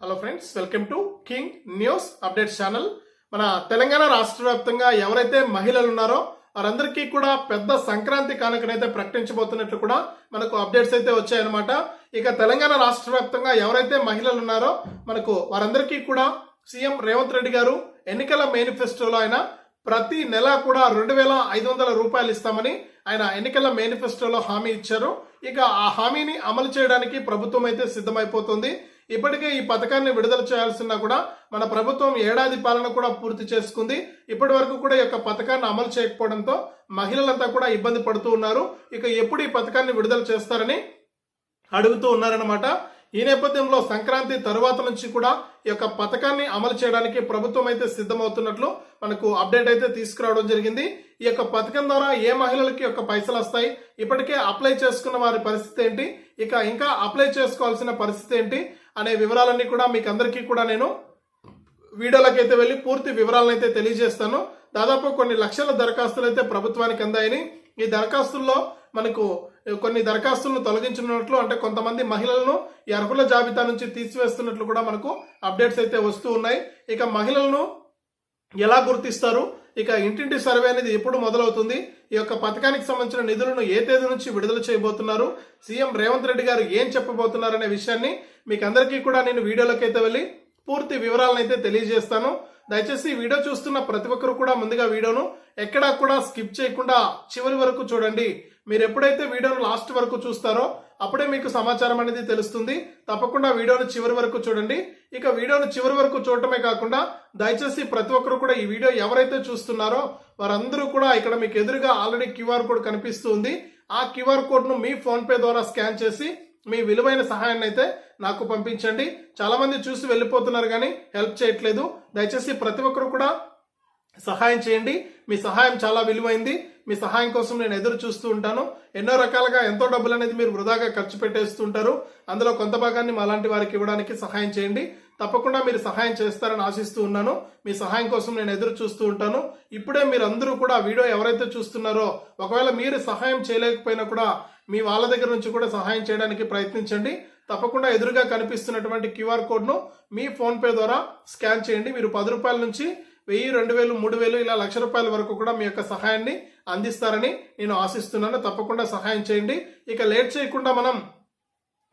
Hello friends welcome to king news update channel మన తెలంగాణ రాష్ట్ర వ్యాప్తంగా ఎవరైతే మహిళలు ఉన్నారో వారందరికీ కూడా పెద్ద సంక్రాంతి కానుకనైతే ప్రకటించబోతున్నట్లు కూడా మనకు అప్డేట్స్ అయితే వచ్చాయన్నమాట. ఇక తెలంగాణ రాష్ట్ర వ్యాప్తంగా ఎవరైతే మహిళలు ఉన్నారో మనకు వారందరికీ కూడా సీఎం రేవంత్ రెడ్డి గారు ఎన్నికల మేనిఫెస్టోలో ఆయన ప్రతి నెల కూడా రెండు వేల ఐదు వందల రూపాయలు ఇస్తామని ఆయన ఎన్నికల మేనిఫెస్టోలో హామీ ఇచ్చారు. ఇక ఆ హామీని అమలు చేయడానికి ప్రభుత్వం అయితే సిద్ధమైపోతుంది. ఇప్పటికే ఈ పథకాన్ని విడుదల చేయాల్సిన కూడా మన ప్రభుత్వం ఏడాది పాలన కూడా పూర్తి చేసుకుంది. ఇప్పటి వరకు కూడా ఈ యొక్క పథకాన్ని అమలు చేయకపోవడంతో మహిళలంతా కూడా ఇబ్బంది పడుతూ ఉన్నారు. ఇక ఎప్పుడు ఈ పథకాన్ని విడుదల చేస్తారని అడుగుతూ ఉన్నారన్నమాట. ఈ నేపథ్యంలో సంక్రాంతి తరువాత నుంచి కూడా ఈ యొక్క పథకాన్ని అమలు చేయడానికి ప్రభుత్వం అయితే సిద్ధమవుతున్నట్లు మనకు అప్డేట్ అయితే తీసుకురావడం జరిగింది. ఈ యొక్క పథకం ద్వారా ఏ మహిళలకి యొక్క పైసలు వస్తాయి? ఇప్పటికే అప్లై చేసుకున్న వారి పరిస్థితి ఏంటి? ఇక ఇంకా అప్లై చేసుకోవాల్సిన పరిస్థితి ఏంటి? అనే వివరాలన్నీ కూడా మీకు అందరికీ కూడా నేను వీడియోలోకి అయితే వెళ్ళి పూర్తి వివరాలను అయితే తెలియజేస్తాను. దాదాపు కొన్ని లక్షల దరఖాస్తులు అయితే ప్రభుత్వానికి అందాయని ఈ దరఖాస్తుల్లో మనకు కొన్ని దరఖాస్తులను తొలగించినట్లు అంటే కొంతమంది మహిళలను ఈ అర్హుల జాబితా నుంచి తీసివేస్తున్నట్లు కూడా మనకు అప్డేట్స్ అయితే వస్తూ ఉన్నాయి. ఇక మహిళలను ఎలా గుర్తిస్తారు? ఇక ఇంటింటి సర్వే అనేది ఎప్పుడు మొదలవుతుంది? ఈ యొక్క పథకానికి సంబంధించిన నిధులను ఏ తేదీ నుంచి విడుదల చేయబోతున్నారు? సీఎం రేవంత్ రెడ్డి గారు ఏం చెప్పబోతున్నారు అనే విషయాన్ని మీకు అందరికీ కూడా నేను వీడియోలోకి అయితే వెళ్ళి పూర్తి వివరాలను అయితే తెలియజేస్తాను. దయచేసి వీడియో చూస్తున్న ప్రతి ఒక్కరు కూడా ముందుగా వీడియోను ఎక్కడా కూడా స్కిప్ చేయకుండా చివరి వరకు చూడండి. మీరు ఎప్పుడైతే వీడియోను లాస్ట్ వరకు చూస్తారో అప్పుడే మీకు సమాచారం అనేది తెలుస్తుంది. తప్పకుండా వీడియోను చివరి వరకు చూడండి. ఇక వీడియోను చివరి వరకు చూడటమే కాకుండా దయచేసి ప్రతి ఒక్కరు కూడా ఈ వీడియో ఎవరైతే చూస్తున్నారో వారందరూ కూడా ఇక్కడ మీకు ఎదురుగా ఆల్రెడీ క్యూఆర్ కోడ్ కనిపిస్తుంది ఆ క్యూఆర్ కోడ్ను మీ ఫోన్పే ద్వారా స్కాన్ చేసి మీ విలువైన సహాయాన్ని అయితే నాకు పంపించండి. చాలామంది చూసి వెళ్ళిపోతున్నారు కానీ హెల్ప్ చేయట్లేదు. దయచేసి ప్రతి ఒక్కరు కూడా సహాయం చేయండి. మీ సహాయం చాలా విలువైంది. మీ సహాయం కోసం నేను ఎదురు చూస్తూ ఉంటాను. ఎన్నో రకాలుగా ఎంతో డబ్బులు అనేది మీరు వృధాగా ఖర్చు పెట్టేస్తూ ఉంటారు. అందులో కొంత భాగాన్ని మా అలాంటి వారికి ఇవ్వడానికి సహాయం చేయండి. తప్పకుండా మీరు సహాయం చేస్తారని ఆశిస్తూ ఉన్నాను. మీ సహాయం కోసం నేను ఎదురు చూస్తూ ఉంటాను. ఇప్పుడే మీరు అందరూ కూడా వీడియో ఎవరైతే చూస్తున్నారో ఒకవేళ మీరు సహాయం చేయలేకపోయినా కూడా మీ వాళ్ళ దగ్గర నుంచి కూడా సహాయం చేయడానికి ప్రయత్నించండి. తప్పకుండా ఎదురుగా కనిపిస్తున్నటువంటి క్యూఆర్ కోడ్ను మీ ఫోన్పే ద్వారా స్కాన్ చేయండి. మీరు పది రూపాయల నుంచి వెయ్యి రెండు వేలు మూడు వేలు ఇలా లక్ష రూపాయల వరకు కూడా మీ యొక్క సహాయాన్ని అందిస్తారని నేను ఆశిస్తున్నాను. తప్పకుండా సహాయం చేయండి. ఇక లేట్ చేయకుండా మనం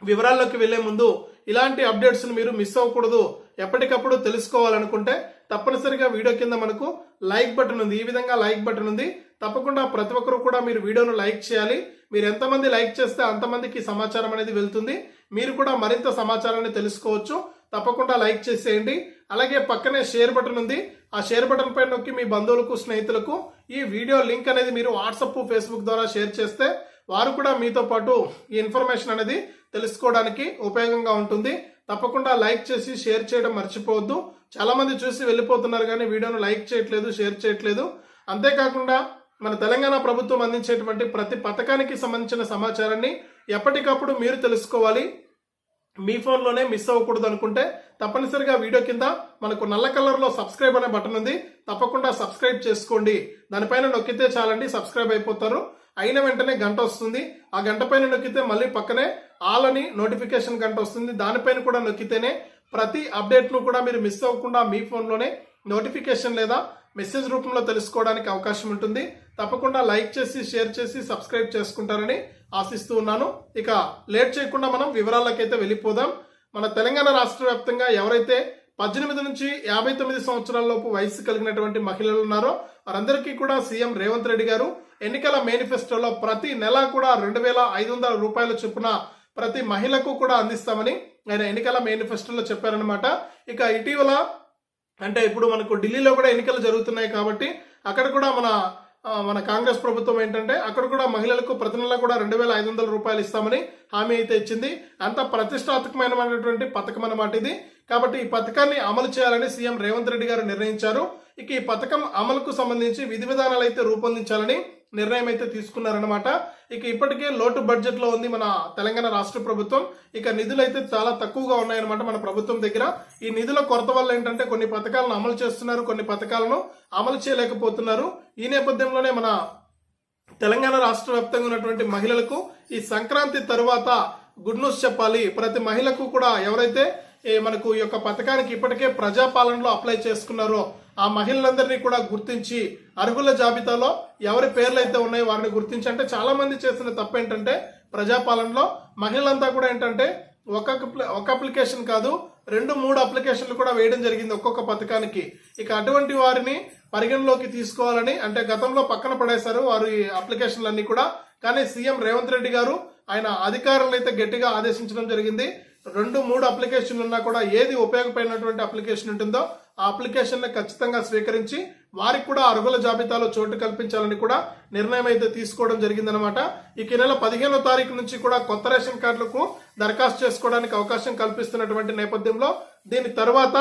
వివరాల్లోకి వెళ్ళే ముందు ఇలాంటి అప్డేట్స్ని మీరు మిస్ అవ్వకూడదు. ఎప్పటికప్పుడు తెలుసుకోవాలనుకుంటే తప్పనిసరిగా వీడియో కింద మనకు లైక్ బటన్ ఉంది. ఈ విధంగా లైక్ బటన్ ఉంది. తప్పకుండా ప్రతి ఒక్కరు కూడా మీరు వీడియోను లైక్ చేయాలి. మీరు ఎంతమంది లైక్ చేస్తే అంతమందికి సమాచారం అనేది వెళ్తుంది. మీరు కూడా మరింత సమాచారాన్ని తెలుసుకోవచ్చు. తప్పకుండా లైక్ చేసేయండి. అలాగే పక్కనే షేర్ బటన్ ఉంది. ఆ షేర్ బటన్ పై నొక్కి మీ బంధువులకు స్నేహితులకు ఈ వీడియో లింక్ అనేది మీరు వాట్సాప్ ఫేస్బుక్ ద్వారా షేర్ చేస్తే వారు కూడా మీతో పాటు ఈ ఇన్ఫర్మేషన్ అనేది తెలుసుకోవడానికి ఉపయోగంగా ఉంటుంది. తప్పకుండా లైక్ చేసి షేర్ చేయడం మర్చిపోవద్దు. చాలా మంది చూసి వెళ్ళిపోతున్నారు కానీ వీడియోను లైక్ చేయట్లేదు షేర్ చేయట్లేదు. అంతేకాకుండా మన తెలంగాణ ప్రభుత్వం అందించేటువంటి ప్రతి పథకానికి సంబంధించిన సమాచారాన్ని ఎప్పటికప్పుడు మీరు తెలుసుకోవాలి. మీ ఫోన్లోనే మిస్ అవ్వకూడదు అనుకుంటే తప్పనిసరిగా వీడియో కింద మనకు నల్ల కలర్లో సబ్స్క్రైబ్ అనే బటన్ ఉంది. తప్పకుండా సబ్స్క్రైబ్ చేసుకోండి. దానిపైన నొక్కితే చాలండి సబ్స్క్రైబ్ అయిపోతారు. అయిన వెంటనే గంట వస్తుంది. ఆ గంట పైన నొక్కితే మళ్ళీ పక్కనే ఆల్ అని నోటిఫికేషన్ గంట వస్తుంది. దానిపైన కూడా నొక్కితేనే ప్రతి అప్డేట్ను కూడా మీరు మిస్ అవ్వకుండా మీ ఫోన్లోనే నోటిఫికేషన్ లేదా మెసేజ్ రూపంలో తెలుసుకోవడానికి అవకాశం ఉంటుంది. తప్పకుండా లైక్ చేసి షేర్ చేసి సబ్స్క్రైబ్ చేసుకుంటారని ఆశిస్తూ ఉన్నాను. ఇక లేట్ చేయకుండా మనం వివరాలకైతే వెళ్ళిపోదాం. మన తెలంగాణ రాష్ట్ర వ్యాప్తంగా ఎవరైతే పద్దెనిమిది నుంచి యాభై తొమ్మిది సంవత్సరాల లోపు వయసు కలిగినటువంటి మహిళలు ఉన్నారో వారందరికీ కూడా సీఎం రేవంత్ రెడ్డి గారు ఎన్నికల మేనిఫెస్టోలో ప్రతి నెల కూడా రెండు వేల ఐదు వందల రూపాయల చొప్పున ప్రతి మహిళకు కూడా అందిస్తామని ఆయన ఎన్నికల మేనిఫెస్టోలో చెప్పారనమాట ఇక ఇటీవల అంటే ఇప్పుడు మనకు ఢిల్లీలో కూడా ఎన్నికలు జరుగుతున్నాయి కాబట్టి అక్కడ కూడా మన మన కాంగ్రెస్ ప్రభుత్వం ఏంటంటే అక్కడ కూడా మహిళలకు ప్రతి నెల కూడా రెండు వేల ఐదు వందల రూపాయలు ఇస్తామని హామీ అయితే ఇచ్చింది. అంత ప్రతిష్టాత్మకమైనటువంటి పథకం అన్నమాట ఇది. కాబట్టి ఈ పథకాన్ని అమలు చేయాలని సీఎం రేవంత్ రెడ్డి గారు నిర్ణయించారు. ఇక ఈ పథకం అమలుకు సంబంధించి విధి విధానాలు అయితే రూపొందించాలని నిర్ణయం అయితే తీసుకున్నారనమాట ఇక ఇప్పటికే లోటు బడ్జెట్లో ఉంది మన తెలంగాణ రాష్ట్ర ప్రభుత్వం. ఇక నిధులు అయితే చాలా తక్కువగా ఉన్నాయన్నమాట మన ప్రభుత్వం దగ్గర. ఈ నిధుల కొరత వల్ల ఏంటంటే కొన్ని పథకాలను అమలు చేస్తున్నారు కొన్ని పథకాలను అమలు చేయలేకపోతున్నారు. ఈ నేపథ్యంలోనే మన తెలంగాణ రాష్ట్ర వ్యాప్తంగా ఉన్నటువంటి మహిళలకు ఈ సంక్రాంతి తరువాత గుడ్ న్యూస్ చెప్పాలి. ప్రతి మహిళకు కూడా ఎవరైతే మనకు ఈ యొక్క పథకానికి ఇప్పటికే ప్రజాపాలనలో అప్లై చేసుకున్నారో ఆ మహిళలందరినీ కూడా గుర్తించి అర్హుల జాబితాలో ఎవరి పేర్లు అయితే ఉన్నాయో వారిని గుర్తించి అంటే చాలా మంది చేసిన తప్పు ఏంటంటే ప్రజాపాలనలో మహిళలంతా కూడా ఏంటంటే ఒక ఒక అప్లికేషన్ కాదు రెండు మూడు అప్లికేషన్లు కూడా వేయడం జరిగింది ఒక్కొక్క పథకానికి. ఇక అటువంటి వారిని పరిగణలోకి తీసుకోవాలని అంటే గతంలో పక్కన పడేశారు వారు ఈ అప్లికేషన్లన్నీ కూడా కానీ సీఎం రేవంత్ రెడ్డి గారు ఆయన అధికారులను అయితే గట్టిగా ఆదేశించడం జరిగింది. రెండు మూడు అప్లికేషన్లు ఉన్నా కూడా ఏది ఉపయోగపడినటువంటి అప్లికేషన్ ఉంటుందో ఆ అప్లికేషన్ను ఖచ్చితంగా స్వీకరించి వారికి కూడా అర్హుల జాబితాలో చోటు కల్పించాలని కూడా నిర్ణయం అయితే తీసుకోవడం జరిగిందనమాట ఇక నెల పదిహేనో తారీఖు నుంచి కూడా కొత్త రేషన్ కార్డులకు దరఖాస్తు చేసుకోవడానికి అవకాశం కల్పిస్తున్నటువంటి నేపథ్యంలో దీని తర్వాత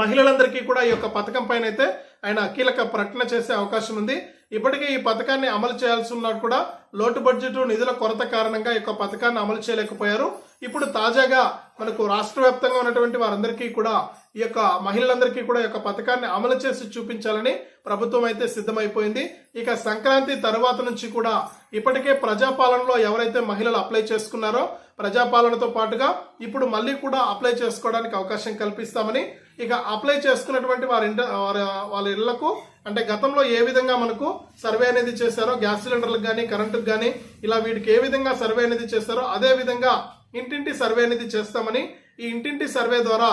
మహిళలందరికీ కూడా ఈ యొక్క పథకం పైన అయితే ఆయన కీలక ప్రకటన చేసే అవకాశం ఉంది. ఇప్పటికే ఈ పథకాన్ని అమలు చేయాల్సి ఉన్నా కూడా లోటు బడ్జెట్ నిధుల కొరత కారణంగా ఈ యొక్క పథకాన్ని అమలు చేయలేకపోయారు. ఇప్పుడు తాజాగా మనకు రాష్ట్ర వ్యాప్తంగా ఉన్నటువంటి వారందరికీ కూడా ఈ యొక్క మహిళలందరికీ కూడా ఈ యొక్క పథకాన్ని అమలు చేసి చూపించాలని ప్రభుత్వం అయితే సిద్ధమైపోయింది. ఇక సంక్రాంతి తర్వాత నుంచి కూడా ఇప్పటికే ప్రజాపాలనలో ఎవరైతే మహిళలు అప్లై చేసుకున్నారో ప్రజాపాలనతో పాటుగా ఇప్పుడు మళ్ళీ కూడా అప్లై చేసుకోవడానికి అవకాశం కల్పిస్తామని ఇక అప్లై చేసుకున్నటువంటి వారి ఇంట వారి వాళ్ళ ఇళ్ళకు అంటే గతంలో ఏ విధంగా మనకు సర్వే అనేది చేశారో గ్యాస్ సిలిండర్లకు కానీ కరెంటుకు కానీ ఇలా వీటికి ఏ విధంగా సర్వే అనేది చేస్తారో అదే విధంగా ఇంటింటి సర్వే అనేది చేస్తామని ఈ ఇంటింటి సర్వే ద్వారా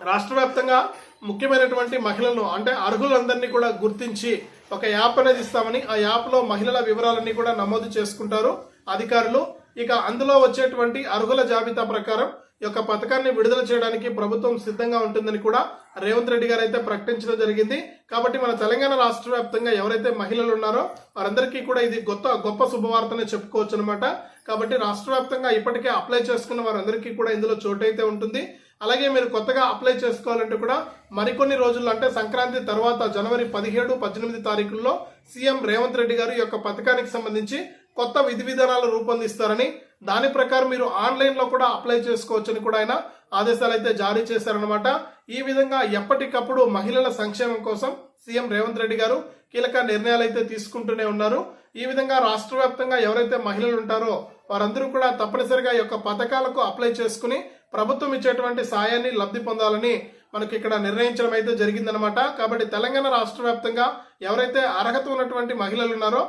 రాష్ట్ర వ్యాప్తంగా ముఖ్యమైనటువంటి మహిళలను అంటే అర్హులందరినీ కూడా గుర్తించి ఒక యాప్ అనేది ఇస్తామని ఆ యాప్లో మహిళల వివరాలన్నీ కూడా నమోదు చేసుకుంటారు అధికారులు. ఇక అందులో వచ్చేటువంటి అర్హుల జాబితా ప్రకారం యొక్క పథకాన్ని విడుదల చేయడానికి ప్రభుత్వం సిద్ధంగా ఉంటుందని కూడా రేవంత్ రెడ్డి గారు అయితే ప్రకటించడం జరిగింది. కాబట్టి మన తెలంగాణ రాష్ట్ర వ్యాప్తంగా ఎవరైతే మహిళలు ఉన్నారో వారందరికీ కూడా ఇది గొప్ప గొప్ప శుభవార్తనే చెప్పుకోవచ్చు అనమాట కాబట్టి రాష్ట్ర వ్యాప్తంగా ఇప్పటికే అప్లై చేసుకున్న వారందరికీ కూడా ఇందులో చోటైతే ఉంటుంది. అలాగే మీరు కొత్తగా అప్లై చేసుకోవాలంటే కూడా మరికొన్ని రోజుల్లో అంటే సంక్రాంతి తర్వాత జనవరి పదిహేడు పద్దెనిమిది తారీఖుల్లో సీఎం రేవంత్ రెడ్డి గారు ఈ యొక్క పథకానికి సంబంధించి కొత్త విధి విధానాలు రూపొందిస్తారని దాని ప్రకారం మీరు ఆన్లైన్లో కూడా అప్లై చేసుకోవచ్చని కూడా ఆయన ఆదేశాలు అయితే జారీ చేశారనమాట ఈ విధంగా ఎప్పటికప్పుడు మహిళల సంక్షేమం కోసం సీఎం రేవంత్ రెడ్డి గారు కీలక నిర్ణయాలు అయితే తీసుకుంటూనే ఉన్నారు. ఈ విధంగా రాష్ట్ర వ్యాప్తంగా ఎవరైతే మహిళలు ఉంటారో వారందరూ కూడా తప్పనిసరిగా ఈ యొక్క పథకాలకు అప్లై చేసుకుని ప్రభుత్వం ఇచ్చేటువంటి సాయాన్ని లబ్ధి పొందాలని మనకి ఇక్కడ నిర్ణయించడం అయితే జరిగిందనమాట కాబట్టి తెలంగాణ రాష్ట్ర వ్యాప్తంగా ఎవరైతే అర్హత ఉన్నటువంటి మహిళలు ఉన్నారో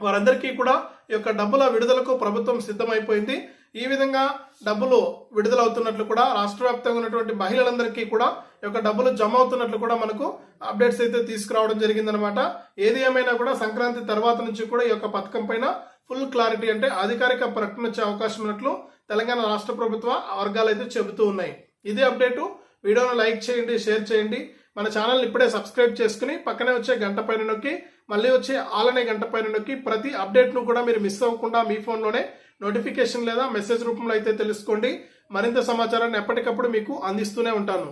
వారందరికీ కూడా ఈ యొక్క డబ్బుల విడుదలకు ప్రభుత్వం సిద్ధమైపోయింది. ఈ విధంగా డబ్బులు విడుదలవుతున్నట్లు కూడా రాష్ట్ర వ్యాప్తంగా ఉన్నటువంటి మహిళలందరికీ కూడా ఈ యొక్క డబ్బులు జమ అవుతున్నట్లు కూడా మనకు అప్డేట్స్ అయితే తీసుకురావడం జరిగిందనమాట ఏది ఏమైనా కూడా సంక్రాంతి తర్వాత నుంచి కూడా ఈ యొక్క పథకం పైన ఫుల్ క్లారిటీ అంటే అధికారిక ప్రకటన వచ్చే అవకాశం ఉన్నట్లు తెలంగాణ రాష్ట్ర ప్రభుత్వ వర్గాలు అయితే చెబుతూ ఉన్నాయి. ఇది అప్డేటు. వీడియోను లైక్ చేయండి షేర్ చేయండి. మన ఛానల్ ఇప్పుడే సబ్స్క్రైబ్ చేసుకుని పక్కనే వచ్చే గంట పైన నొక్కి మళ్ళీ వచ్చే ఆలనే గంట పైన నొక్కి ప్రతి అప్డేట్ను కూడా మీరు మిస్ అవ్వకుండా మీ ఫోన్లోనే నోటిఫికేషన్ లేదా మెసేజ్ రూపంలో అయితే తెలుసుకోండి. మరింత సమాచారాన్ని ఎప్పటికప్పుడు మీకు అందిస్తూనే ఉంటాను.